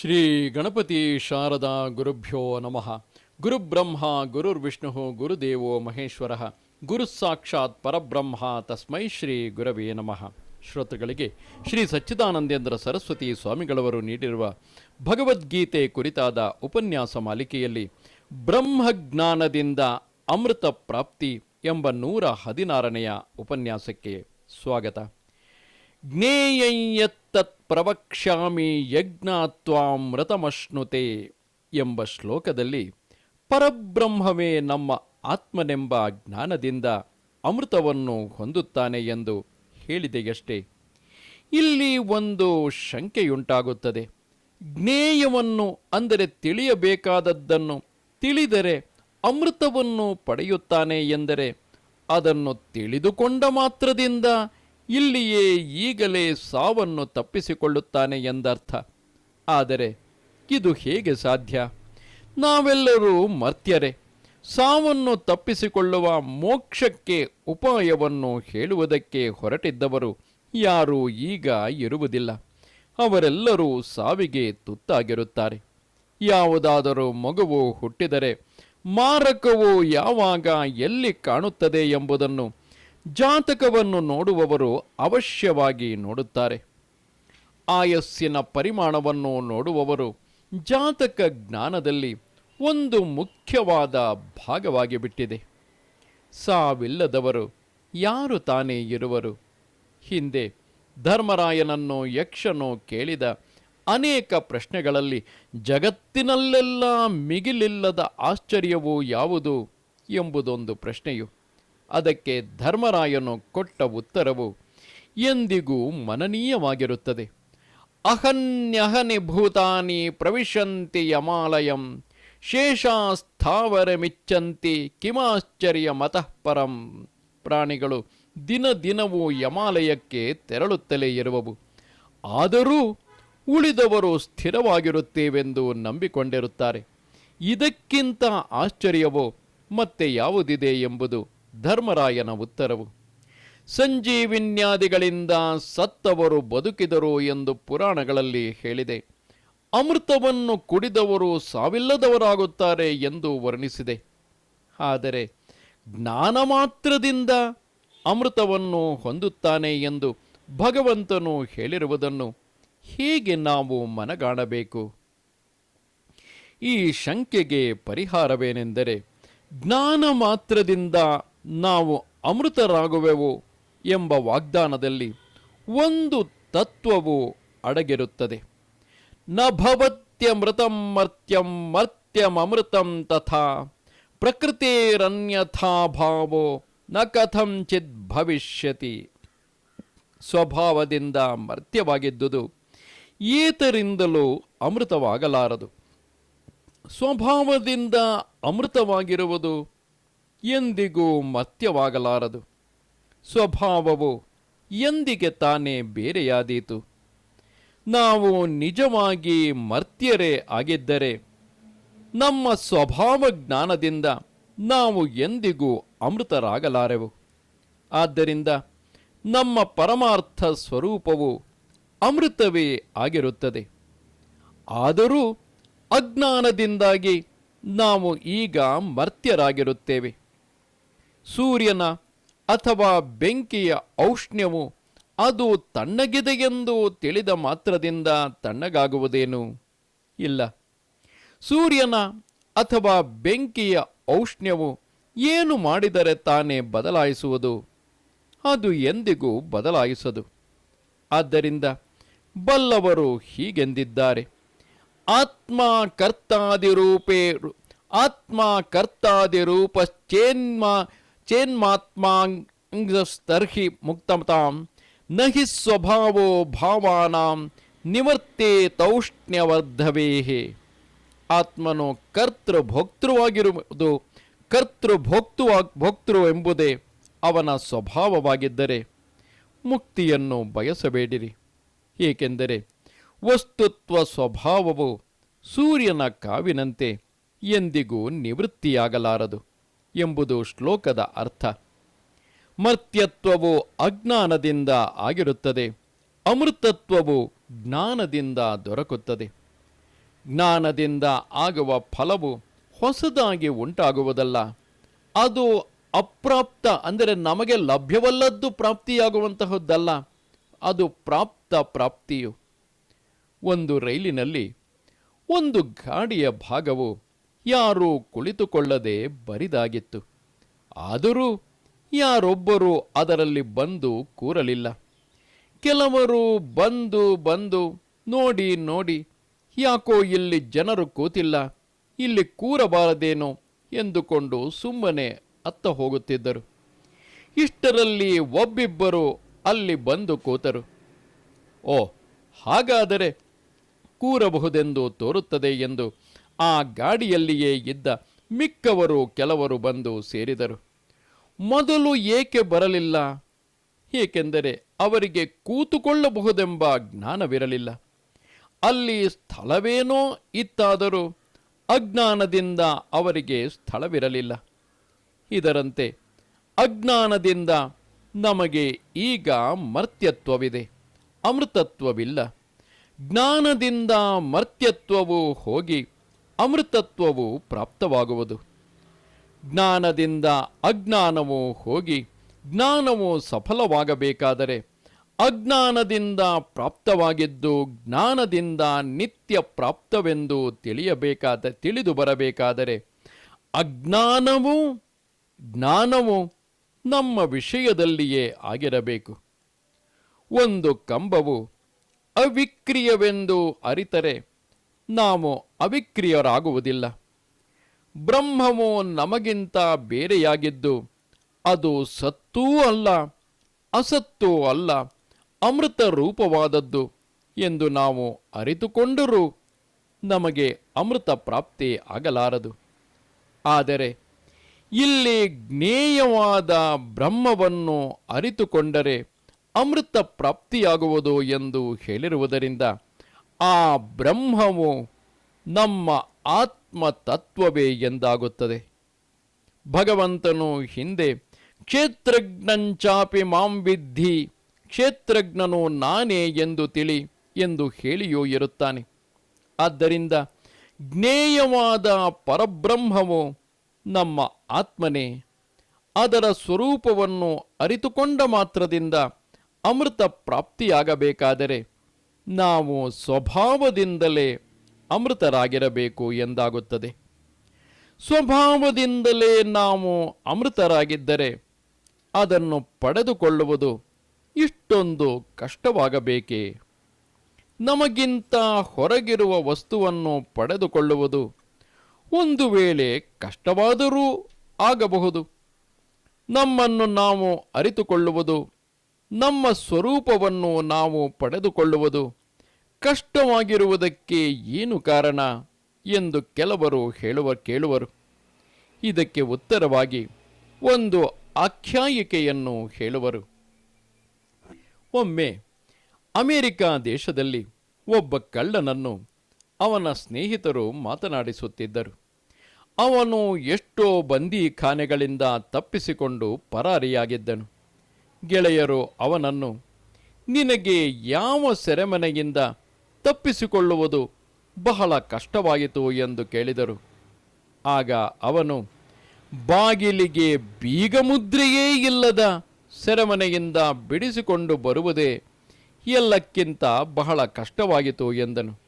ಶ್ರೀ ಗಣಪತಿ ಶಾರದಾ ಗುರುಭ್ಯೋ ನಮಃ. ಗುರುಬ್ರಹ್ಮ, ಗುರುರ್ವಿಷ್ಣು, ಗುರುದೇವೋ ಮಹೇಶ್ವರ. ಗುರು ಸಾಕ್ಷಾತ್ ಪರಬ್ರಹ್ಮ ತಸ್ಮೈ ಶ್ರೀ ಗುರವೇ ನಮಃ. ಶ್ರೋತೃಗಳಿಗೆ ಶ್ರೀ ಸಚ್ಚಿದಾನಂದೇಂದ್ರ ಸರಸ್ವತಿ ಸ್ವಾಮಿಗಳವರು ನೀಡಿರುವ ಭಗವದ್ಗೀತೆ ಕುರಿತಾದ ಉಪನ್ಯಾಸ ಮಾಲಿಕೆಯಲ್ಲಿ ಬ್ರಹ್ಮಜ್ಞಾನದಿಂದ ಅಮೃತ ಪ್ರಾಪ್ತಿ ಎಂಬ ನೂರ ಹದಿನಾರನೆಯ ಉಪನ್ಯಾಸಕ್ಕೆ ಸ್ವಾಗತ. ಜ್ಞೇಯತ್ತತ್ ಪ್ರವಕ್ಷ್ಯಾಮಿ ಯಜ್ಞಾತ್ವಾಮೃತಮಶ್ನುತೆ ಎಂಬ ಶ್ಲೋಕದಲ್ಲಿ ಪರಬ್ರಹ್ಮವೇ ನಮ್ಮ ಆತ್ಮನೆಂಬ ಜ್ಞಾನದಿಂದ ಅಮೃತವನ್ನು ಹೊಂದುತ್ತಾನೆ ಎಂದು ಹೇಳಿದೆಯಷ್ಟೇ. ಇಲ್ಲಿ ಒಂದು ಶಂಕೆಯುಂಟಾಗುತ್ತದೆ. ಜ್ಞೇಯವನ್ನು ಅಂದರೆ ತಿಳಿಯಬೇಕಾದದ್ದನ್ನು ತಿಳಿದರೆ ಅಮೃತವನ್ನು ಪಡೆಯುತ್ತಾನೆ ಎಂದರೆ ಅದನ್ನು ತಿಳಿದುಕೊಂಡ ಮಾತ್ರದಿಂದ ಇಲ್ಲಿಯೇ ಈಗಲೇ ಸಾವನ್ನು ತಪ್ಪಿಸಿಕೊಳ್ಳುತ್ತಾನೆ ಎಂದರ್ಥ. ಆದರೆ ಇದು ಹೇಗೆ ಸಾಧ್ಯ? ನಾವೆಲ್ಲರೂ ಮರ್ತ್ಯರೆ. ಸಾವನ್ನು ತಪ್ಪಿಸಿಕೊಳ್ಳುವ ಮೋಕ್ಷಕ್ಕೆ ಉಪಾಯವನ್ನು ಹೇಳುವುದಕ್ಕೆ ಹೊರಟಿದ್ದವರು ಯಾರೂ ಈಗ ಇರುವುದಿಲ್ಲ. ಅವರೆಲ್ಲರೂ ಸಾವಿಗೆ ತುತ್ತಾಗಿರುತ್ತಾರೆ. ಯಾವುದಾದರೂ ಮಗುವು ಹುಟ್ಟಿದರೆ ಮಾರಕವು ಯಾವಾಗ ಎಲ್ಲಿ ಕಾಣುತ್ತದೆ ಎಂಬುದನ್ನು ಜಾತಕವನ್ನು ನೋಡುವವರು ಅವಶ್ಯವಾಗಿ ನೋಡುತ್ತಾರೆ. ಆಯಸ್ಸಿನ ಪರಿಮಾಣವನ್ನು ನೋಡುವವರು ಜಾತಕ ಜ್ಞಾನದಲ್ಲಿ ಒಂದು ಮುಖ್ಯವಾದ ಭಾಗವಾಗಿ ಬಿಟ್ಟಿದೆ. ಸಾವಿಲ್ಲದವರು ಯಾರು ತಾನೇ ಇರುವರು? ಹಿಂದೆ ಧರ್ಮರಾಯನನ್ನು ಯಕ್ಷನು ಕೇಳಿದ ಅನೇಕ ಪ್ರಶ್ನೆಗಳಲ್ಲಿ ಜಗತ್ತಿನಲ್ಲೆಲ್ಲ ಮಿಗಿಲಿಲ್ಲದ ಆಶ್ಚರ್ಯವು ಯಾವುದು ಎಂಬುದೊಂದು ಪ್ರಶ್ನೆಯು ಅದಕ್ಕೆ ಧರ್ಮರಾಯನು ಕೊಟ್ಟ ಉತ್ತರವು ಎಂದಿಗೂ ಮನನೀಯವಾಗಿರುತ್ತದೆ. ಅಹನ್ಯಹನಿ ಭೂತಾನಿ ಪ್ರವಿಶಂತಿ ಯಮಾಲಯಂ ಶೇಷಾಸ್ಥಾವರಮಿಚ್ಚಂತಿ ಕಿಮಾಶ್ಚರ್ಯ ಮತಃಪರಂ ಪ್ರಾಣಿಗಳು ದಿನ ದಿನವೂ ಯಮಾಲಯಕ್ಕೆ ತೆರಳುತ್ತಲೇ ಇರುವವು. ಆದರೂ ಉಳಿದವರು ಸ್ಥಿರವಾಗಿರುತ್ತೇವೆಂದು ನಂಬಿಕೊಂಡಿರುತ್ತಾರೆ. ಇದಕ್ಕಿಂತ ಆಶ್ಚರ್ಯವೋ, ಮತ್ತೆ ಯಾವುದಿದೆ ಎಂಬುದು ಧರ್ಮರಾಯನ ಉತ್ತರವು, ಸಂಜೀವಿನ್ಯಾದಿಗಳಿಂದ ಸತ್ತವರು ಬದುಕಿದರು ಎಂದು ಪುರಾಣಗಳಲ್ಲಿ ಹೇಳಿದೆ. ಅಮೃತವನ್ನು ಕುಡಿದವರು ಸಾವಿಲ್ಲದವರಾಗುತ್ತಾರೆ ಎಂದು ವರ್ಣಿಸಿದೆ. ಆದರೆ ಜ್ಞಾನ ಮಾತ್ರದಿಂದ ಅಮೃತವನ್ನು ಹೊಂದುತ್ತಾನೆ ಎಂದು ಭಗವಂತನು ಹೇಳಿರುವುದನ್ನು ಹೇಗೆ ನಾವು ಮನಗಾಣಬೇಕು? ಈ ಶಂಕೆಗೆ ಪರಿಹಾರವೇನೆಂದರೆ ಜ್ಞಾನ ಮಾತ್ರದಿಂದ ನಾವು ಅಮೃತರಾಗುವೆವು ಎಂಬ ವಾಗ್ದಾನದಲ್ಲಿ ಒಂದು ತತ್ವವು ಅಡಗಿರುತ್ತದೆ. ನ ಭವತ್ಯಮೃತಂ ಮರ್ತ್ಯಂ ಮರ್ತ್ಯಮೃತಂ ತಥಾ ಪ್ರಕೃತಿರನ್ಯಥಾ ಭಾವೋ ನ ಕಥಂಚಿತ್ ಭವಿಷ್ಯತಿ. ಸ್ವಭಾವದಿಂದ ಮರ್ತ್ಯವಾಗಿದ್ದುದು ಏತರಿಂದಲೂ ಅಮೃತವಾಗಲಾರದು. ಸ್ವಭಾವದಿಂದ ಅಮೃತವಾಗಿರುವುದು ಎಂದಿಗೂ ಮರ್ತ್ಯವಾಗಲಾರದು ಸ್ವಭಾವವು ಎಂದಿಗೆ ತಾನೇ ಬೇರೆಯಾದೀತು. ನಾವು ನಿಜವಾಗಿ ಮರ್ತ್ಯರೇ ಆಗಿದ್ದರೆ, ನಮ್ಮ ಸ್ವಭಾವ ಜ್ಞಾನದಿಂದ ನಾವು ಎಂದಿಗೂ ಅಮೃತರಾಗಲಾರೆವು. ಆದ್ದರಿಂದ ನಮ್ಮ ಪರಮಾರ್ಥ ಸ್ವರೂಪವು ಅಮೃತವೇ ಆಗಿರುತ್ತದೆ. ಆದರೂ ಅಜ್ಞಾನದಿಂದಾಗಿ ನಾವು ಈಗ ಮರ್ತ್ಯರಾಗಿರುತ್ತೇವೆ. ಸೂರ್ಯನ ಅಥವಾ ಬೆಂಕಿಯ ಔಷ್ಣ್ಯವು ಅದು ತಣ್ಣಗಿದೆಯೆಂದು ತಿಳಿದ ಮಾತ್ರದಿಂದ ತಣ್ಣಗಾಗುವುದೇನು? ಇಲ್ಲ. ಸೂರ್ಯನ ಅಥವಾ ಬೆಂಕಿಯ ಔಷ್ಣ್ಯವು ಏನು ಮಾಡಿದರೆ ತಾನೇ ಬದಲಾಯಿಸುವುದು? ಅದು ಎಂದಿಗೂ ಬದಲಾಯಿಸದು. ಆದ್ದರಿಂದ ಬಲ್ಲವರು ಹೀಗೆಂದಿದ್ದಾರೆ. ಆತ್ಮ ಕರ್ತಾದಿರೂಪೇ ಆತ್ಮ ಕರ್ತಾದಿರೂಪಶ್ಚೇನ್ಮ ಚೇನ್ಮಾತ್ಮಾಂಗಸ್ತರ್ಹಿ ಮುಕ್ತಮತಾಂ ನ ಹಿ ಸ್ವಭಾವೋ ಭಾವಾನಾಂ ನಿವರ್ತೆ ತೌಷ್ಣ್ಯವರ್ಧವೇಹೇ. ಆತ್ಮನು ಕರ್ತೃಭೋಕ್ತೃವಾಗಿರುವುದು, ಕರ್ತೃಭೋಕ್ತೃ ಭೋಕ್ತೃ ಎಂಬುದೇ ಅವನ ಸ್ವಭಾವವಾಗಿದ್ದರೆ ಮುಕ್ತಿಯನ್ನು ಬಯಸಬೇಡಿರಿ. ಏಕೆಂದರೆ ವಸ್ತುತ್ವ ಸ್ವಭಾವವು ಸೂರ್ಯನ ಕಾವಿನಂತೆ ಎಂದಿಗೂ ನಿವೃತ್ತಿಯಾಗಲಾರದು. ಎಂಬುದು ಶ್ಲೋಕದ ಅರ್ಥ. ಮರ್ತ್ಯತ್ವವು ಅಜ್ಞಾನದಿಂದ ಆಗಿರುತ್ತದೆ. ಅಮೃತತ್ವವು ಜ್ಞಾನದಿಂದ ದೊರಕುತ್ತದೆ. ಜ್ಞಾನದಿಂದ ಆಗುವ ಫಲವು ಹೊಸದಾಗಿ ಉಂಟಾಗುವುದಲ್ಲ. ಅದು ಅಪ್ರಾಪ್ತ ಅಂದರೆ ನಮಗೆ ಲಭ್ಯವಲ್ಲದ್ದು ಪ್ರಾಪ್ತಿಯಾಗುವಂತಹದ್ದಲ್ಲ. ಅದು ಪ್ರಾಪ್ತ ಪ್ರಾಪ್ತಿಯು. ಒಂದು ರೈಲಿನಲ್ಲಿ ಒಂದು ಗಾಡಿಯ ಭಾಗವು ಯಾರೂ ಕುಳಿತುಕೊಳ್ಳದೆ ಬರಿದಾಗಿತ್ತು. ಆದರೂ ಯಾರೊಬ್ಬರು ಅದರಲ್ಲಿ ಬಂದು ಕೂರಲಿಲ್ಲ. ಕೆಲವರು ಬಂದು ಬಂದು ನೋಡಿ ನೋಡಿ, ಯಾಕೋ ಇಲ್ಲಿ ಜನರು ಕೂತಿಲ್ಲ, ಇಲ್ಲಿ ಕೂರಬಾರದೇನೋ ಎಂದುಕೊಂಡು ಸುಮ್ಮನೆ ಅತ್ತ ಹೋಗುತ್ತಿದ್ದರು. ಇಷ್ಟರಲ್ಲಿ ಒಬ್ಬಿಬ್ಬರು ಅಲ್ಲಿ ಬಂದು ಕೂತರು. ಓ, ಹಾಗಾದರೆ ಕೂರಬಹುದೆಂದು ತೋರುತ್ತದೆ ಎಂದು ಆ ಗಾಡಿಯಲ್ಲಿಯೇ ಇದ್ದ ಮಿಕ್ಕವರು ಕೆಲವರು ಬಂದು ಸೇರಿದರು. ಮೊದಲು ಏಕೆ ಬರಲಿಲ್ಲ? ಏಕೆಂದರೆ ಅವರಿಗೆ ಕೂತುಕೊಳ್ಳಬಹುದೆಂಬ ಜ್ಞಾನವಿರಲಿಲ್ಲ. ಅಲ್ಲಿ ಸ್ಥಳವೇನೋ ಇತ್ತಾದರೂ ಅಜ್ಞಾನದಿಂದ ಅವರಿಗೆ ಸ್ಥಳವಿರಲಿಲ್ಲ. ಇದರಂತೆ ಅಜ್ಞಾನದಿಂದ ನಮಗೆ ಈಗ ಮರ್ತ್ಯತ್ವವಿದೆ, ಅಮೃತತ್ವವಿಲ್ಲ. ಜ್ಞಾನದಿಂದ ಮರ್ತ್ಯತ್ವವು ಹೋಗಿ ಅಮೃತತ್ವವು ಪ್ರಾಪ್ತವಾಗುವುದು. ಜ್ಞಾನದಿಂದ ಅಜ್ಞಾನವು ಹೋಗಿ ಜ್ಞಾನವು ಸಫಲವಾಗಬೇಕಾದರೆ ಅಜ್ಞಾನದಿಂದ ಪ್ರಾಪ್ತವಾಗಿದ್ದು ಜ್ಞಾನದಿಂದ ನಿತ್ಯ ಪ್ರಾಪ್ತವೆಂದು ತಿಳಿಯಬೇಕಾದ, ತಿಳಿದು ಬರಬೇಕಾದರೆ ಅಜ್ಞಾನವು ಜ್ಞಾನವು ನಮ್ಮ ವಿಷಯದಲ್ಲಿಯೇ ಆಗಿರಬೇಕು. ಒಂದು ಕಂಬವು ಅವಿಕ್ರಿಯವೆಂದು ಅರಿತರೆ ನಾವು ಅವಿಕ್ರಿಯರಾಗುವುದಿಲ್ಲ ಬ್ರಹ್ಮವು ನಮಗಿಂತ ಬೇರೆಯಾಗಿದ್ದು ಅದು ಸತ್ತೂ ಅಲ್ಲ, ಅಸತ್ತೂ ಅಲ್ಲ, ಅಮೃತ ರೂಪವಾದದ್ದು ಎಂದು ನಾವು ಅರಿತುಕೊಂಡರೂ ನಮಗೆ ಅಮೃತ ಪ್ರಾಪ್ತಿ ಆಗಲಾರದು. ಆದರೆ ಇಲ್ಲಿ ಜ್ಞೇಯವಾದ ಬ್ರಹ್ಮವನ್ನು ಅರಿತುಕೊಂಡರೆ ಅಮೃತ ಪ್ರಾಪ್ತಿಯಾಗುವುದು ಎಂದು ಹೇಳಿರುವುದರಿಂದ ಆ ಬ್ರಹ್ಮವು ನಮ್ಮ ಆತ್ಮ ತತ್ವವೇ ಎಂದಾಗುತ್ತದೆ. ಭಗವಂತನು ಹಿಂದೆ ಕ್ಷೇತ್ರಜ್ಞಂಚಾಪಿ ಮಾಂ ವಿದ್ಧಿ, ಕ್ಷೇತ್ರಜ್ಞನು ನಾನೇ ಎಂದು ತಿಳಿ ಎಂದು ಹೇಳಿಯೂ ಇರುತ್ತಾನೆ. ಆದ್ದರಿಂದ ಜ್ಞೇಯವಾದ ಪರಬ್ರಹ್ಮವು ನಮ್ಮ ಆತ್ಮನೇ, ಅದರ ಸ್ವರೂಪವನ್ನು ಅರಿತುಕೊಂಡ ಮಾತ್ರದಿಂದ ಅಮೃತ ಪ್ರಾಪ್ತಿಯಾಗಬೇಕಾದರೆ ನಾವು ಸ್ವಭಾವದಿಂದಲೇ ಅಮೃತರಾಗಿರಬೇಕು ಎಂದಾಗುತ್ತದೆ. ಸ್ವಭಾವದಿಂದಲೇ ನಾವು ಅಮೃತರಾಗಿದ್ದರೆ ಅದನ್ನು ಪಡೆದುಕೊಳ್ಳುವುದು ಇಷ್ಟೊಂದು ಕಷ್ಟವಾಗಬೇಕೇ? ನಮಗಿಂತ ಹೊರಗಿರುವ ವಸ್ತುವನ್ನು ಪಡೆದುಕೊಳ್ಳುವುದು ಒಂದು ವೇಳೆ ಕಷ್ಟವಾದರೂ ಆಗಬಹುದು. ನಮ್ಮನ್ನು ನಾವು ಅರಿತುಕೊಳ್ಳುವುದು ನಮ್ಮ ಸ್ವರೂಪವನ್ನು ನಾವು ಪಡೆದುಕೊಳ್ಳುವುದು ಕಷ್ಟವಾಗಿರುವುದಕ್ಕೆ ಏನು ಕಾರಣ ಎಂದು ಕೆಲವರು ಹೇಳುವ ಕೇಳುವರು. ಇದಕ್ಕೆ ಉತ್ತರವಾಗಿ ಒಂದು ಆಖ್ಯಾಯಿಕೆಯನ್ನು ಹೇಳುವರು. ಒಮ್ಮೆ ಅಮೆರಿಕ ದೇಶದಲ್ಲಿ ಒಬ್ಬ ಕಳ್ಳನನ್ನು ಅವನ ಸ್ನೇಹಿತರು ಮಾತನಾಡಿಸುತ್ತಿದ್ದರು. ಅವನು ಎಷ್ಟೋ ಬಂದೀಖಾನೆಗಳಿಂದ ತಪ್ಪಿಸಿಕೊಂಡು ಪರಾರಿಯಾಗಿದ್ದನು. ಗೆಳೆಯರು, ಅವನನ್ನು, ನಿನಗೆ ಯಾವ ಸೆರೆಮನೆಯಿಂದ ತಪ್ಪಿಸಿಕೊಳ್ಳುವುದು ಬಹಳ ಕಷ್ಟವಾಯಿತು ಎಂದು ಕೇಳಿದರು. ಆಗ ಅವನು, ಬಾಗಿಲಿಗೆ ಬೀಗಮುದ್ರೆಯೇ ಇಲ್ಲದ ಸೆರೆಮನೆಯಿಂದ ಬಿಡಿಸಿಕೊಂಡು ಬರುವುದೇ ಎಲ್ಲಕ್ಕಿಂತ ಬಹಳ ಕಷ್ಟವಾಯಿತು ಎಂದನು.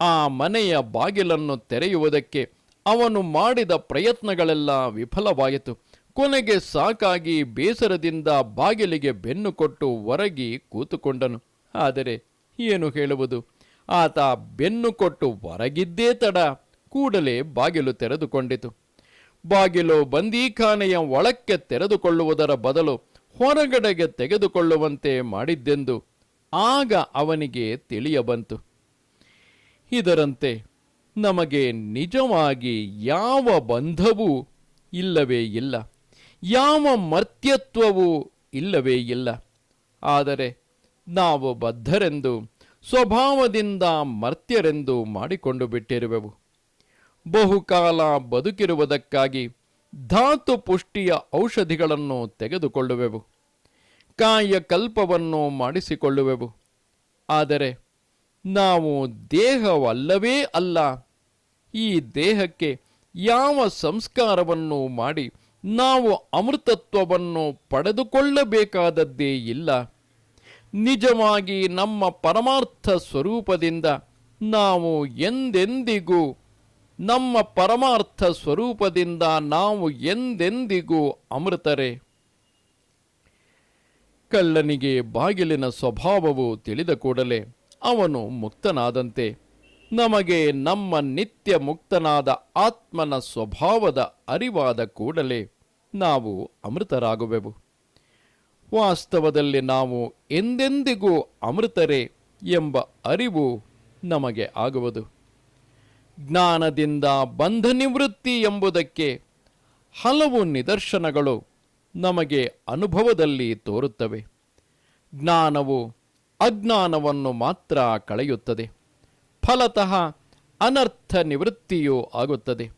ಆ ಮನೆಯ ಬಾಗಿಲನ್ನು ತೆರೆಯುವುದಕ್ಕೆ ಅವನು ಮಾಡಿದ ಪ್ರಯತ್ನಗಳೆಲ್ಲ ವಿಫಲವಾಯಿತು. ಕೊನೆಗೆ ಸಾಕಾಗಿ ಬೇಸರದಿಂದ ಬಾಗಿಲಿಗೆ ಬೆನ್ನು ಕೊಟ್ಟು ಹೊರಗಿ ಕೂತುಕೊಂಡನು. ಆದರೆ ಏನು ಹೇಳುವುದು? ಆತ ಬೆನ್ನು ಕೊಟ್ಟು ಹೊರಗಿದ್ದೇ ತಡ. ಕೂಡಲೇ ಬಾಗಿಲು ತೆರೆದುಕೊಂಡಿತು. ಬಾಗಿಲು ಬಂದೀಖಾನೆಯ ಒಳಕ್ಕೆ ತೆರೆದುಕೊಳ್ಳುವುದರ ಬದಲು ಹೊರಗಡೆಗೆ ತೆಗೆದುಕೊಳ್ಳುವಂತೆ ಮಾಡಿದ್ದೆಂದು ಆಗ ಅವನಿಗೆ ತಿಳಿಯಬಂತು. ಇದರಂತೆ ನಮಗೆ ನಿಜವಾಗಿ ಯಾವ ಬಂಧವೂ ಇಲ್ಲವೇ ಇಲ್ಲ. ಯಾವ ಮರ್ತ್ಯತ್ವವೂ ಇಲ್ಲವೇ ಇಲ್ಲ. ಆದರೆ ನಾವು ಬದ್ಧರೆಂದು, ಸ್ವಭಾವದಿಂದ ಮರ್ತ್ಯರೆಂದು ಮಾಡಿಕೊಂಡು ಬಿಟ್ಟಿರುವೆವು. ಬಹುಕಾಲ ಬದುಕಿರುವುದಕ್ಕಾಗಿ ಧಾತು ಪುಷ್ಟಿಯ ಔಷಧಿಗಳನ್ನು ತೆಗೆದುಕೊಳ್ಳುವೆವು. ಕಾಯಕಲ್ಪವನ್ನು ಮಾಡಿಸಿಕೊಳ್ಳುವೆವು. ಆದರೆ ನಾವು ದೇಹವಲ್ಲವೇ ಅಲ್ಲ, ಈ ದೇಹಕ್ಕೆ ಯಾವ ಸಂಸ್ಕಾರವನ್ನು ಮಾಡಿ ನಾವು ಅಮೃತತ್ವವನ್ನು ಪಡೆದುಕೊಳ್ಳಬೇಕಾದದ್ದೇ ಇಲ್ಲ. ನಿಜವಾಗಿ ನಮ್ಮ ಪರಮಾರ್ಥ ಸ್ವರೂಪದಿಂದ ನಾವು ಎಂದೆಂದಿಗೂ, ನಮ್ಮ ಪರಮಾರ್ಥ ಸ್ವರೂಪದಿಂದ ನಾವು ಎಂದೆಂದಿಗೂ ಅಮೃತರೇ. ಕಳ್ಳನಿಗೆ ಬಾಗಿಲಿನ ಸ್ವಭಾವವು ತಿಳಿದ ಕೂಡಲೇ ಅವನು ಮುಕ್ತನಾದಂತೆ. ನಮಗೆ ನಮ್ಮ ನಿತ್ಯ ಮುಕ್ತನಾದ ಆತ್ಮನ ಸ್ವಭಾವದ ಅರಿವಾದ ಕೂಡಲೇ ನಾವು ಅಮೃತರಾಗುವೆವು. ವಾಸ್ತವದಲ್ಲಿ ನಾವು ಎಂದೆಂದಿಗೂ ಅಮೃತರೇ ಎಂಬ ಅರಿವು ನಮಗೆ ಆಗುವುದು. ಜ್ಞಾನದಿಂದ ಬಂಧ ನಿವೃತ್ತಿ ಎಂಬುದಕ್ಕೆ ಹಲವು ನಿದರ್ಶನಗಳು ನಮಗೆ ಅನುಭವದಲ್ಲಿ ತೋರುತ್ತವೆ. ಜ್ಞಾನವು ಅಜ್ಞಾನವನ್ನು ಮಾತ್ರ ಕಳೆಯುತ್ತದೆ. ಫಲತಃ ಅನರ್ಥ ನಿವೃತ್ತಿಯೂ ಆಗುತ್ತದೆ.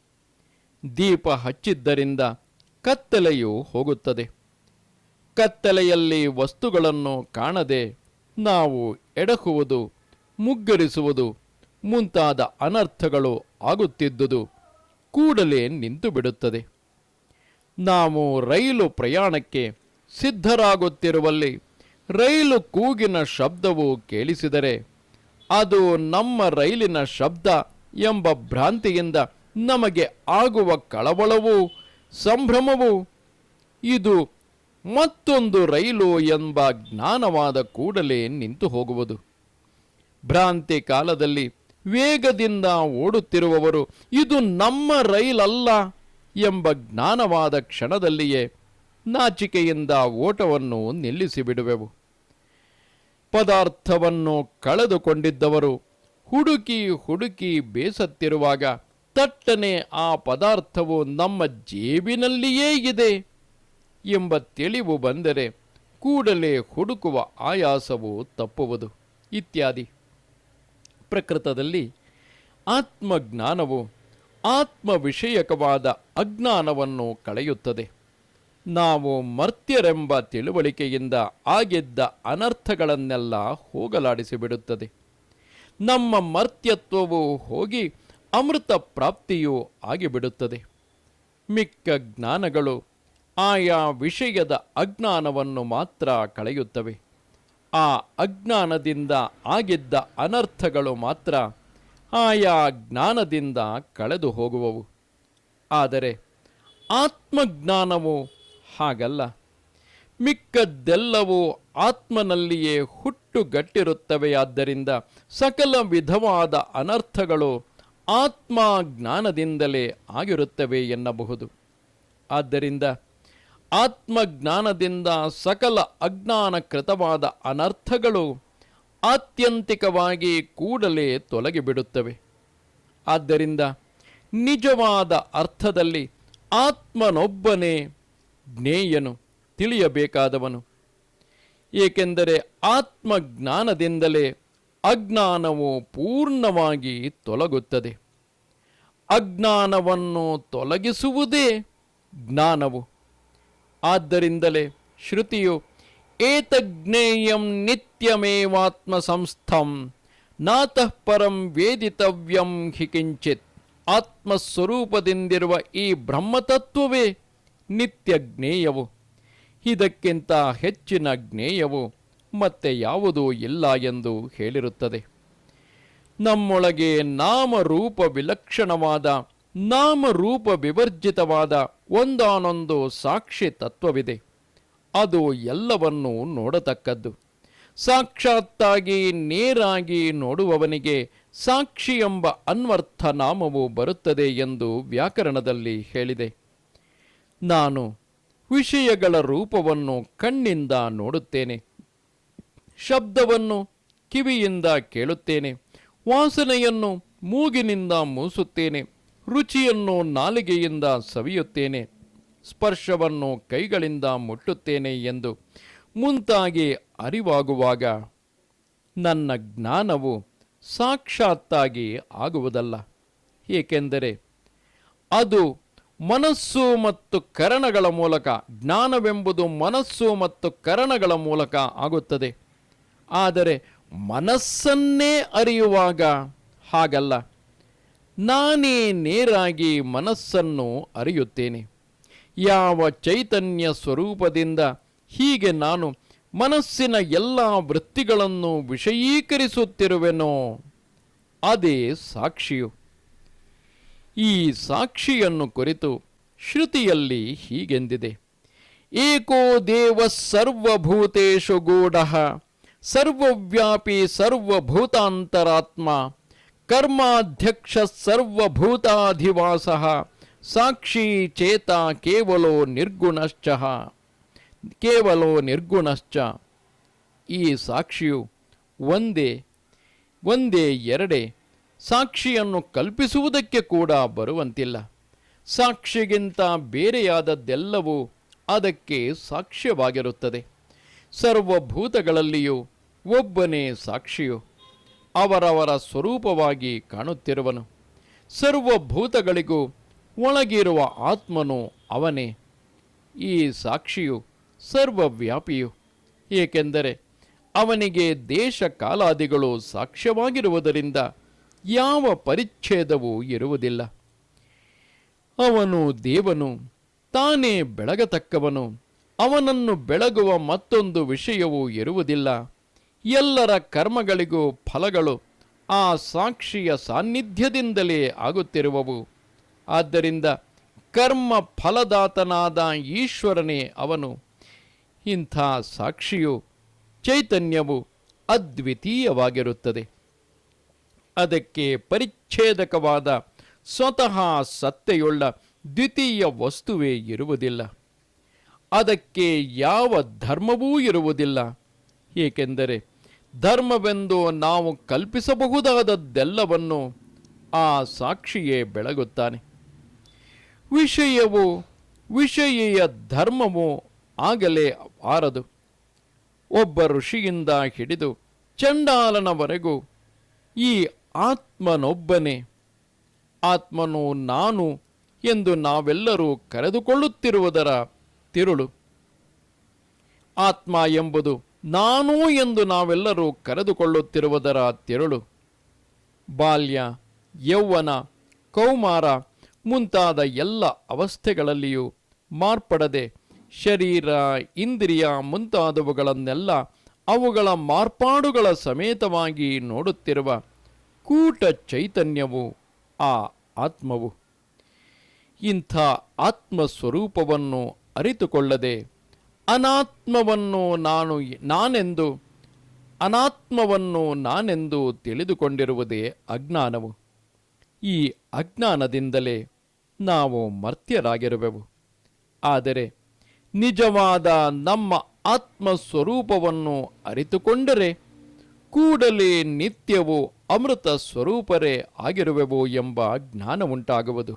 ದೀಪ ಹಚ್ಚಿದ್ದರಿಂದ ಕತ್ತಲೆಯು ಹೋಗುತ್ತದೆ. ಕತ್ತಲೆಯಲ್ಲಿ ವಸ್ತುಗಳನ್ನು ಕಾಣದೆ ನಾವು ಎಡಹುವುದು, ಮುಗ್ಗರಿಸುವುದು, ಮುಂತಾದ ಅನರ್ಥಗಳು ಆಗುತ್ತಿದ್ದುದು ಕೂಡಲೇ ನಿಂತು ಬಿಡುತ್ತದೆ ನಾವು ರೈಲು ಪ್ರಯಾಣಕ್ಕೆ ಸಿದ್ಧರಾಗುತ್ತಿರುವಲ್ಲಿ ರೈಲು ಕೂಗಿನ ಶಬ್ದವು ಕೇಳಿಸಿದರೆ, ಅದು ನಮ್ಮ ರೈಲಿನ ಶಬ್ದ ಎಂಬ ಭ್ರಾಂತಿಯಿಂದ ನಮಗೆ ಆಗುವ ಕಳವಳವೂ ಸಂಭ್ರಮವು ಇದು ಮತ್ತೊಂದು ರೈಲು ಎಂಬ ಜ್ಞಾನವಾದ ಕೂಡಲೇ ನಿಂತು ಹೋಗುವುದು. ಭ್ರಾಂತಿ ಕಾಲದಲ್ಲಿ ವೇಗದಿಂದ ಓಡುತ್ತಿರುವವರು, ಇದು ನಮ್ಮ ರೈಲಲ್ಲ ಎಂಬ ಜ್ಞಾನವಾದ ಕ್ಷಣದಲ್ಲಿಯೇ ನಾಚಿಕೆಯಿಂದ ಓಟವನ್ನು ನಿಲ್ಲಿಸಿಬಿಡುವೆವು. ಪದಾರ್ಥವನ್ನು ಕಳೆದುಕೊಂಡಿದ್ದವರು ಹುಡುಕಿ ಹುಡುಕಿ ಬೇಸತ್ತಿರುವಾಗ ತಟ್ಟನೆ ಆ ಪದಾರ್ಥವು ನಮ್ಮ ಜೇಬಿನಲ್ಲಿಯೇ ಇದೆ ಎಂಬ ತಿಳಿವು ಬಂದರೆ ಕೂಡಲೇ ಹುಡುಕುವ ಆಯಾಸವು ತಪ್ಪುವುದು ಇತ್ಯಾದಿ. ಪ್ರಕೃತದಲ್ಲಿ ಆತ್ಮಜ್ಞಾನವು ಆತ್ಮ ವಿಷಯಕವಾದ ಅಜ್ಞಾನವನ್ನು ಕಳೆಯುತ್ತದೆ. ನಾವು ಮರ್ತ್ಯರೆಂಬ ತಿಳುವಳಿಕೆಯಿಂದ ಆಗಿದ್ದ ಅನರ್ಥಗಳನ್ನೆಲ್ಲ ಹೋಗಲಾಡಿಸಿಬಿಡುತ್ತದೆ. ನಮ್ಮ ಮರ್ತ್ಯತ್ವವು ಹೋಗಿ ಅಮೃತ ಪ್ರಾಪ್ತಿಯೂ ಆಗಿಬಿಡುತ್ತದೆ. ಮಿಕ್ಕ ಜ್ಞಾನಗಳು ಆಯಾ ವಿಷಯದ ಅಜ್ಞಾನವನ್ನು ಮಾತ್ರ ಕಳೆಯುತ್ತವೆ. ಆ ಅಜ್ಞಾನದಿಂದ ಆಗಿದ್ದ ಅನರ್ಥಗಳು ಮಾತ್ರ ಆಯಾ ಜ್ಞಾನದಿಂದ ಕಳೆದು ಹೋಗುವವು. ಆದರೆ ಆತ್ಮಜ್ಞಾನವು ಹಾಗಲ್ಲ. ಮಿಕ್ಕದ್ದೆಲ್ಲವೂ ಆತ್ಮನಲ್ಲಿಯೇ ಹುಟ್ಟುಗಟ್ಟಿರುತ್ತವೆಯಾದ್ದರಿಂದ ಸಕಲ ವಿಧವಾದ ಅನರ್ಥಗಳು ಆತ್ಮ ಜ್ಞಾನದಿಂದಲೇ ಆಗಿರುತ್ತವೆ ಎನ್ನಬಹುದು. ಆದ್ದರಿಂದ ಆತ್ಮಜ್ಞಾನದಿಂದ ಸಕಲ ಅಜ್ಞಾನಕೃತವಾದ ಅನರ್ಥಗಳು ಆತ್ಯಂತಿಕವಾಗಿ ಕೂಡಲೇ ತೊಲಗಿಬಿಡುತ್ತವೆ. ಆದ್ದರಿಂದ ನಿಜವಾದ ಅರ್ಥದಲ್ಲಿ ಆತ್ಮನೊಬ್ಬನೇ ಜ್ಞೇಯನು, ತಿಳಿಯಬೇಕಾದವನು. ಏಕೆಂದರೆ ಆತ್ಮಜ್ಞಾನದಿಂದಲೇ ಅಜ್ಞಾನವು ಪೂರ್ಣವಾಗಿ ತೊಲಗುತ್ತದೆ. ಅಜ್ಞಾನವನ್ನು ತೊಲಗಿಸುವುದೇ ಜ್ಞಾನವು. ಆದ್ದರಿಂದಲೇ ಶ್ರುತಿಯು, ಏತಜ್ಞೇಯಂ ನಿತ್ಯಮೇವಾತ್ಮ ಸಂಸ್ಥಂ ನಾತಃ ಪರಂ ವೇದಿತವ್ಯಂ ಹಿ ಕಿಂಚಿತ್, ಆತ್ಮಸ್ವರೂಪದಿಂದಿರುವ ಈ ಬ್ರಹ್ಮತತ್ವವೇ ನಿತ್ಯ ಜ್ಞೇಯವು ಇದಕ್ಕಿಂತ ಹೆಚ್ಚಿನ ಜ್ಞೇಯವು ಮತ್ತೆ ಯಾವುದೂ ಇಲ್ಲ ಎಂದು ಹೇಳಿರುತ್ತದೆ. ನಮ್ಮೊಳಗೆ ನಾಮರೂಪ ವಿಲಕ್ಷಣವಾದ, ನಾಮರೂಪ ವಿವರ್ಜಿತವಾದ ಒಂದಾನೊಂದು ಸಾಕ್ಷಿ ತತ್ವವಿದೆ. ಅದು ಎಲ್ಲವನ್ನೂ ನೋಡತಕ್ಕದ್ದು. ಸಾಕ್ಷಾತ್ತಾಗಿ ನೇರಾಗಿ ನೋಡುವವನಿಗೆ ಸಾಕ್ಷಿ ಎಂಬ ಅನ್ವರ್ಥ ನಾಮವು ಬರುತ್ತದೆ ಎಂದು ವ್ಯಾಕರಣದಲ್ಲಿ ಹೇಳಿದೆ. ನಾನು ವಿಷಯಗಳ ರೂಪವನ್ನು ಕಣ್ಣಿಂದ ನೋಡುತ್ತೇನೆ. ಶಬ್ದವನ್ನು ಕಿವಿಯಿಂದ ಕೇಳುತ್ತೇನೆ, ವಾಸನೆಯನ್ನು ಮೂಗಿನಿಂದ ಮೂಸುತ್ತೇನೆ, ರುಚಿಯನ್ನು ನಾಲಿಗೆಯಿಂದ ಸವಿಯುತ್ತೇನೆ, ಸ್ಪರ್ಶವನ್ನು ಕೈಗಳಿಂದ ಮುಟ್ಟುತ್ತೇನೆ ಎಂದು ಮುಂತಾಗಿ ಅರಿವಾಗುವಾಗ ನನ್ನ ಜ್ಞಾನವು ಸಾಕ್ಷಾತ್ತಾಗಿ ಆಗುವುದಲ್ಲ. ಏಕೆಂದರೆ ಅದು ಮನಸ್ಸು ಮತ್ತು ಕರಣಗಳ ಮೂಲಕ, ಜ್ಞಾನವೆಂಬುದು ಮನಸ್ಸು ಮತ್ತು ಕರಣಗಳ ಮೂಲಕ ಆಗುತ್ತದೆ. ಆದರೆ ಮನಸ್ಸನ್ನೇ ಅರಿಯುವಾಗ ಹಾಗಲ್ಲ. ನಾನೇ ನೇರಾಗಿ ಮನಸ್ಸನ್ನು ಅರಿಯುತ್ತೇನೆ. ಯಾವ ಚೈತನ್ಯ ಸ್ವರೂಪದಿಂದ ಹೀಗೆ ನಾನು ಮನಸ್ಸಿನ ಎಲ್ಲ ವೃತ್ತಿಗಳನ್ನು ವಿಷಯೀಕರಿಸುತ್ತಿರುವೆನೋ, ಅದೇ ಸಾಕ್ಷಿಯು. ಈ ಸಾಕ್ಷಿಯನ್ನು ಕುರಿತು ಶ್ರುತಿಯಲ್ಲಿ ಹೀಗೆಂದಿದೆ. ಏಕೋ ದೇವ ಸರ್ವಭೂತೇಶು ಗೂಢ ಸರ್ವವ್ಯಾಪಿ ಸರ್ವಭೂತಾಂತರಾತ್ಮ, ಕರ್ಮಾಧ್ಯಕ್ಷ ಸರ್ವಭೂತಾಧಿವಾಸ, ಸಾಕ್ಷಿ ಚೇತ ಕೇವಲೋ ನಿರ್ಗುಣಶ್ಚ ಕೇವಲೋ ನಿರ್ಗುಣಶ್ಚ. ಈ ಸಾಕ್ಷಿಯು ಒಂದೇ ಒಂದೇ ಎರಡೇ ಸಾಕ್ಷಿಯನ್ನು ಕಲ್ಪಿಸುವುದಕ್ಕೆ ಕೂಡ ಬರುವಂತಿಲ್ಲ. ಸಾಕ್ಷಿಗಿಂತ ಬೇರೆಯಾದದ್ದೆಲ್ಲವೂ ಅದಕ್ಕೆ ಸಾಕ್ಷ್ಯವಾಗಿರುತ್ತದೆ. ಸರ್ವಭೂತಗಳಲ್ಲಿಯೂ ಒಬ್ಬನೇ ಸಾಕ್ಷಿಯು ಅವರವರ ಸ್ವರೂಪವಾಗಿ ಕಾಣುತ್ತಿರುವನು. ಸರ್ವಭೂತಗಳಿಗೂ ಒಳಗಿರುವ ಆತ್ಮನು ಅವನೇ. ಈ ಸಾಕ್ಷಿಯು ಸರ್ವವ್ಯಾಪಿಯು. ಏಕೆಂದರೆ ಅವನಿಗೆ ದೇಶ ಕಾಲಾದಿಗಳು ಸಾಕ್ಷ್ಯವಾಗಿರುವುದರಿಂದ ಯಾವ ಪರಿಚ್ಛೇದವೂ ಇರುವುದಿಲ್ಲ. ಅವನು ದೇವನು, ತಾನೇ ಬೆಳಗತಕ್ಕವನು. ಅವನನ್ನು ಬೆಳಗುವ ಮತ್ತೊಂದು ವಿಷಯವೂ ಇರುವುದಿಲ್ಲ. ಎಲ್ಲರ ಕರ್ಮಗಳಿಗೂ ಫಲಗಳು ಆ ಸಾಕ್ಷಿಯ ಸಾನ್ನಿಧ್ಯದಿಂದಲೇ ಆಗುತ್ತಿರುವವು. ಆದ್ದರಿಂದ ಕರ್ಮ ಫಲದಾತನಾದ ಈಶ್ವರನೇ ಅವನು. ಇಂಥ ಸಾಕ್ಷಿಯು ಚೈತನ್ಯವು ಅದ್ವಿತೀಯವಾಗಿರುತ್ತದೆ. ಅದಕ್ಕೆ ಪರಿಚ್ಛೇದಕವಾದ ಸ್ವತಃ ಸತ್ತೆಯುಳ್ಳ ದ್ವಿತೀಯ ವಸ್ತುವೇ ಇರುವುದಿಲ್ಲ. ಅದಕ್ಕೆ ಯಾವ ಧರ್ಮವೂ ಇರುವುದಿಲ್ಲ. ಏಕೆಂದರೆ ಧರ್ಮವೆಂದು ನಾವು ಕಲ್ಪಿಸಬಹುದಾದದ್ದೆಲ್ಲವನ್ನು ಆ ಸಾಕ್ಷಿಯೇ ಬೆಳಗುತ್ತಾನೆ. ವಿಷಯವು ವಿಷಯೀಯ ಧರ್ಮವು ಆಗಲೇ ಆರದು. ಒಬ್ಬ ಋಷಿಯಿಂದ ಹಿಡಿದು ಚಂಡಾಲನವರೆಗೂ ಈ ಆತ್ಮನೊಬ್ಬನೇ. ಆತ್ಮನು ನಾನು ಎಂದು ನಾವೆಲ್ಲರೂ ಕರೆದುಕೊಳ್ಳುತ್ತಿರುವುದರ ತಿರುಳು. ಆತ್ಮ ಎಂಬುದು ನಾನು ಎಂದು ನಾವೆಲ್ಲರೂ ಕರೆದುಕೊಳ್ಳುತ್ತಿರುವುದರ ತಿರುಳು. ಬಾಲ್ಯ, ಯೌವನ, ಕೌಮಾರ ಮುಂತಾದ ಎಲ್ಲ ಅವಸ್ಥೆಗಳಲ್ಲಿಯೂ ಮಾರ್ಪಡದೆ ಶರೀರ, ಇಂದ್ರಿಯ ಮುಂತಾದವುಗಳನ್ನೆಲ್ಲ ಅವುಗಳ ಮಾರ್ಪಾಡುಗಳ ಸಮೇತವಾಗಿ ನೋಡುತ್ತಿರುವ ಕೂಟ ಚೈತನ್ಯವು ಆ ಆತ್ಮವು. ಇಂಥ ಆತ್ಮಸ್ವರೂಪವನ್ನು ಅರಿತುಕೊಳ್ಳದೆ ಅನಾತ್ಮವನ್ನು ನಾನು ನಾನೆಂದು, ಅನಾತ್ಮವನ್ನು ನಾನೆಂದು ತಿಳಿದುಕೊಂಡಿರುವುದೇ ಅಜ್ಞಾನವು. ಈ ಅಜ್ಞಾನದಿಂದಲೇ ನಾವು ಮರ್ತ್ಯರಾಗಿರುವೆವು. ಆದರೆ ನಿಜವಾದ ನಮ್ಮ ಆತ್ಮಸ್ವರೂಪವನ್ನು ಅರಿತುಕೊಂಡರೆ ಕೂಡಲೇ ನಿತ್ಯವೂ ಅಮೃತ ಸ್ವರೂಪರೇ ಆಗಿರುವೆವು ಎಂಬ ಜ್ಞಾನ ಉಂಟಾಗುವುದು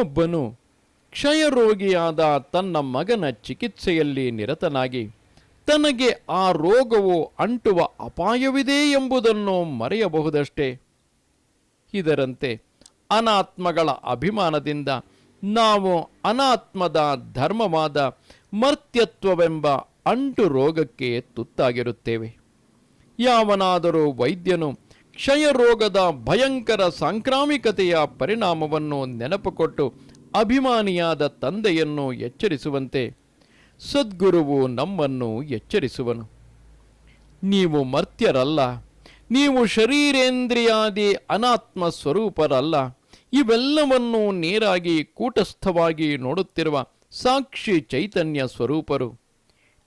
ಒಬ್ಬನು ಕ್ಷಯರೋಗಿಯಾದ ತನ್ನ ಮಗನ ಚಿಕಿತ್ಸೆಯಲ್ಲಿ ನಿರತನಾಗಿ, ತನಗೆ ಆ ರೋಗವು ಅಂಟುವ ಅಪಾಯವಿದೆ ಎಂಬುದನ್ನು ಮರೆಯಬಹುದಷ್ಟೇ. ಇದರಂತೆ ಅನಾತ್ಮಗಳ ಅಭಿಮಾನದಿಂದ ನಾವು ಅನಾತ್ಮದ ಧರ್ಮವಾದ ಮರ್ತ್ಯತ್ವವೆಂಬ ಅಂಟು ರೋಗಕ್ಕೆ ತುತ್ತಾಗಿರುತ್ತೇವೆ. ಯಾವನಾದರೂ ವೈದ್ಯನು ಕ್ಷಯರೋಗದ ಭಯಂಕರ ಸಾಂಕ್ರಾಮಿಕತೆಯ ಪರಿಣಾಮವನ್ನು ನೆನಪುಕೊಟ್ಟು ಅಭಿಮಾನಿಯಾದ ತಂದೆಯನ್ನು ಎಚ್ಚರಿಸುವಂತೆ ಸದ್ಗುರುವು ನಮ್ಮನ್ನು ಎಚ್ಚರಿಸುವನು. ನೀವು ಮರ್ತ್ಯರಲ್ಲ, ನೀವು ಶರೀರೇಂದ್ರಿಯಾದಿ ಅನಾತ್ಮ ಸ್ವರೂಪರಲ್ಲ, ಇವೆಲ್ಲವನ್ನೂ ನೇರಾಗಿ ಕೂಟಸ್ಥವಾಗಿ ನೋಡುತ್ತಿರುವ ಸಾಕ್ಷಿ ಚೈತನ್ಯ ಸ್ವರೂಪರು.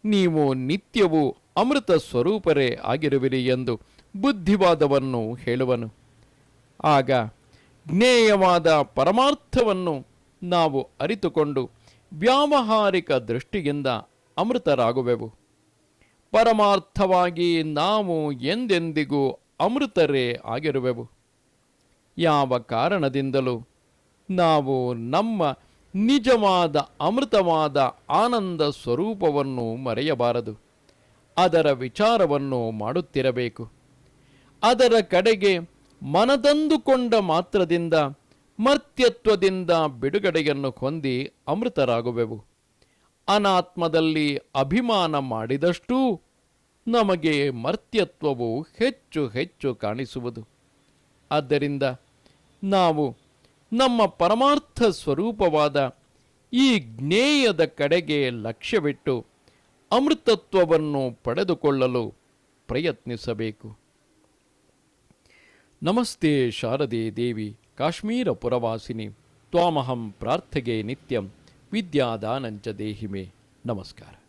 ನೀವು ನಿತ್ಯವೂ ಅಮೃತ ಸ್ವರೂಪರೇ ಆಗಿರುವಿರಿ ಎಂದು ಬುದ್ಧಿವಾದವನ್ನು ಹೇಳುವನು. ಆಗ ಜ್ಞೇಯವಾದ ಪರಮಾರ್ಥವನ್ನು ನಾವು ಅರಿತುಕೊಂಡು ವ್ಯಾವಹಾರಿಕ ದೃಷ್ಟಿಯಿಂದ ಅಮೃತರಾಗುವೆವು. ಪರಮಾರ್ಥವಾಗಿ ನಾವು ಎಂದೆಂದಿಗೂ ಅಮೃತರೇ ಆಗಿರುವೆವು. ಯಾವ ಕಾರಣದಿಂದಲೂ ನಾವು ನಮ್ಮ ನಿಜವಾದ ಅಮೃತವಾದ ಆನಂದ ಸ್ವರೂಪವನ್ನು ಮರೆಯಬಾರದು. ಅದರ ವಿಚಾರವನ್ನು ಮಾಡುತ್ತಿರಬೇಕು. ಅದರ ಕಡೆಗೆ ಮನದಂದುಕೊಂಡ ಮಾತ್ರದಿಂದ ಮರ್ತ್ಯತ್ವದಿಂದ ಬಿಡುಗಡೆಯನ್ನು ಹೊಂದಿ ಅಮೃತರಾಗುವೆವು. ಅನಾತ್ಮದಲ್ಲಿ ಅಭಿಮಾನ ಮಾಡಿದಷ್ಟೂ ನಮಗೆ ಮರ್ತ್ಯತ್ವವು ಹೆಚ್ಚು ಹೆಚ್ಚು ಕಾಣಿಸುವುದು. ಆದ್ದರಿಂದ ನಾವು ನಮ್ಮ ಪರಮಾರ್ಥ ಸ್ವರೂಪವಾದ ಈ ಜ್ಞೇಯದ ಕಡೆಗೆ ಲಕ್ಷ್ಯವಿಟ್ಟು ಅಮೃತತ್ವವನ್ನು ಪಡೆದುಕೊಳ್ಳಲು ಪ್ರಯತ್ನಿಸಬೇಕು. ನಮಸ್ತೆ ಶಾರದೆ ದೇವಿ. ಕಾಶ್ಮೀರ ಪುರವಾಸಿನಿ ತ್ವಾಮಹಂ ಪ್ರಾರ್ಥಗೆ ನಿತ್ಯಂ ವಿದ್ಯಾದಾನಂಚ ದೇಹಿಮೆ. ನಮಸ್ಕಾರ.